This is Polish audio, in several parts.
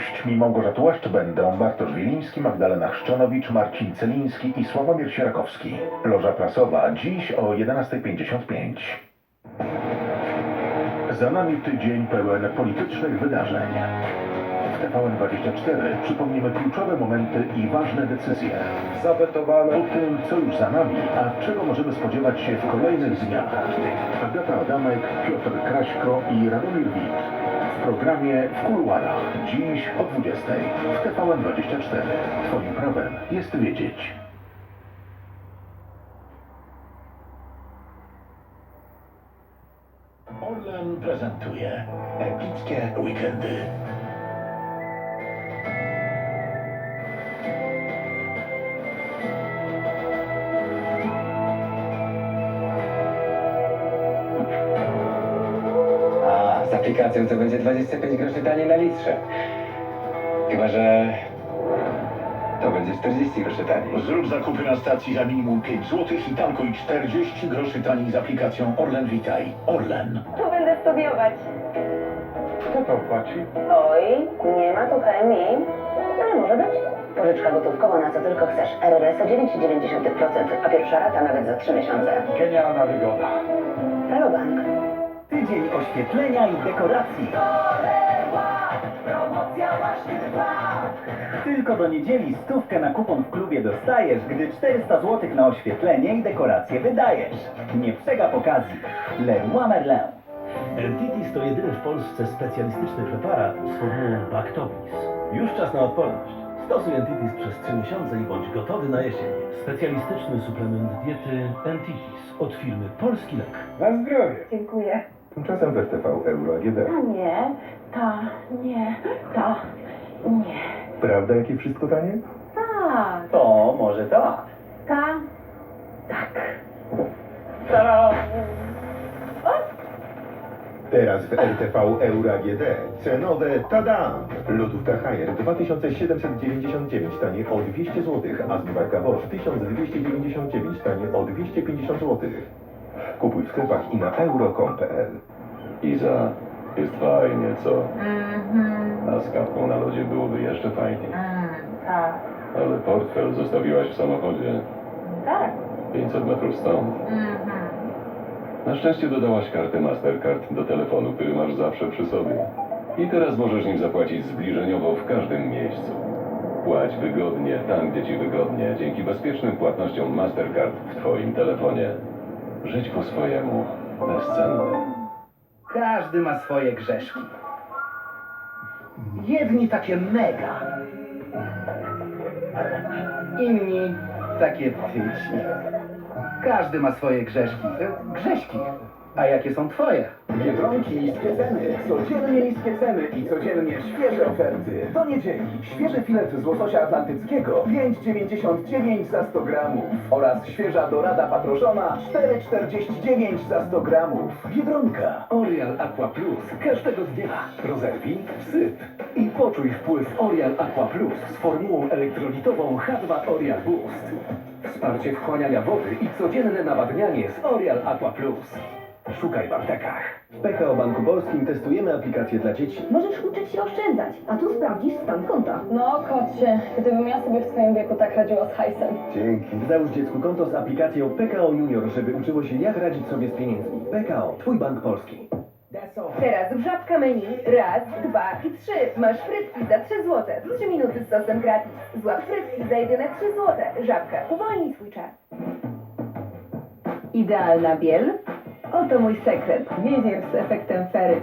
gośćmi Małgorzata Łaszcz będą Bartosz Wiliński, Magdalena Chrzczonowicz, Marcin Celiński i Sławomir Sierakowski. Loża prasowa dziś o 11.55. Za nami tydzień pełen politycznych wydarzeń. W TVN24 przypomnimy kluczowe momenty i ważne decyzje. Zawetowane. O tym, co już za nami, a czego możemy spodziewać się w kolejnych dniach. Agata Adamek, Piotr Kraśko i Radomir Wit. W programie W kuluarach. Dziś o 20 w TVN24. Twoim prawem jest wiedzieć. Orlen prezentuje epickie weekendy. Z aplikacją to będzie 25 groszy taniej na litrze. Chyba, że to będzie 40 groszy taniej. Zrób zakupy na stacji za minimum 5 zł i tankuj 40 groszy taniej z aplikacją Orlen Witaj. Orlen. Tu będę studiować. Kto to płaci? Oj, nie ma tu chemii. Ale może być. Pożyczka gotówkowa na co tylko chcesz. RRS o 9,9%, a pierwsza rata nawet za 3 miesiące. Genialna wygoda. Tydzień oświetlenia i dekoracji. Tylko do niedzieli stówkę na kupon w klubie dostajesz, gdy 400 zł na oświetlenie i dekoracje wydajesz. Nie przegap okazji. Leroy Merlin. Entitis to jedyny w Polsce specjalistyczny preparat z formułą Bactobis. Już czas na odporność. Stosuj Entitis przez 3 miesiące i bądź gotowy na jesień. Specjalistyczny suplement diety Entitis od firmy Polski Lek. Na zdrowie. Dziękuję. Tymczasem w RTV Euro AGD. Ta nie, ta nie, ta nie. Prawda, jakie wszystko tanie? Tak, To może tak. ta, tak. Ta-da! Teraz w RTV Euro AGD cenowe tada! Lodówka Haier 2799 taniej o 200 zł, a zmywarka Bosch 1299 taniej o 250 zł. Kupuj w sklepach i na euro.com.pl Iza, jest fajnie, co? Mhm, A z kawką na lodzie byłoby jeszcze fajniej. mm, tak, Ale portfel zostawiłaś w samochodzie tak. 500 metrów stąd. Mhm. Na szczęście dodałaś kartę Mastercard do telefonu, który masz zawsze przy sobie. I teraz możesz nim zapłacić zbliżeniowo w każdym miejscu. Płać wygodnie, tam gdzie ci wygodnie, dzięki bezpiecznym płatnościom Mastercard w twoim telefonie. Żyć po swojemu, bezcenne. Każdy ma swoje grzeszki. Jedni takie mega. Inni takie tyci. Każdy ma swoje grzeszki. E, Grześki. A jakie są twoje? Biedronki niskie ceny, codziennie niskie ceny i codziennie świeże oferty. Do niedzieli świeży filet z łososia atlantyckiego 5,99 za 100 gramów oraz świeża dorada patroszona 4,49 za 100 gramów. Biedronka Orial Aqua Plus każdego dnia. Rozerwij, wsyp i poczuj wpływ Orial Aqua Plus z formułą elektrolitową H2 Orial Boost. Wsparcie wchłaniania wody i codzienne nawadnianie z Orial Aqua Plus. Szukaj w aptekach. W PKO Banku Polskim testujemy aplikację dla dzieci. Możesz uczyć się oszczędzać, a tu sprawdzisz stan konta. No, kocie, gdybym ja sobie w twoim wieku tak radziła z hajsem. Dzięki. Załóż dziecku konto z aplikacją PKO Junior, żeby uczyło się jak radzić sobie z pieniędzmi. PKO, Twój bank polski. Teraz w żabka menu. Raz, dwa i trzy. Masz frytki za 3 zł. 3 minuty z sosem gratis. Złap frytki za jedyne 3 zł. Żabka, uwolnij swój czas. Idealna biel? Oto mój sekret. Wizir z efektem fery.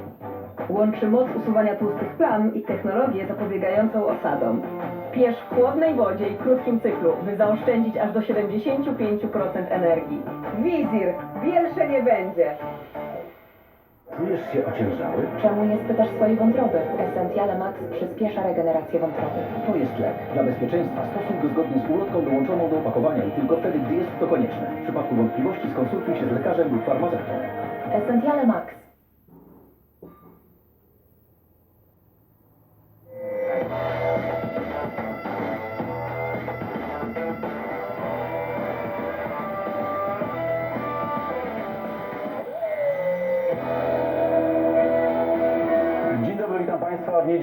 Łączy moc usuwania tłustych plam i technologię zapobiegającą osadom. Pierz w chłodnej wodzie i krótkim cyklu, by zaoszczędzić aż do 75% energii. Wizir, bielsze nie będzie. Czujesz się ociężały? Czemu nie spytasz swojej wątroby? Essentiale Max przyspiesza regenerację wątroby. To jest lek. Dla bezpieczeństwa stosuj go zgodnie z ulotką dołączoną do opakowania i tylko wtedy, gdy jest to konieczne. W przypadku wątpliwości skonsultuj się z lekarzem lub farmaceutą. Essentiale Max. Dzień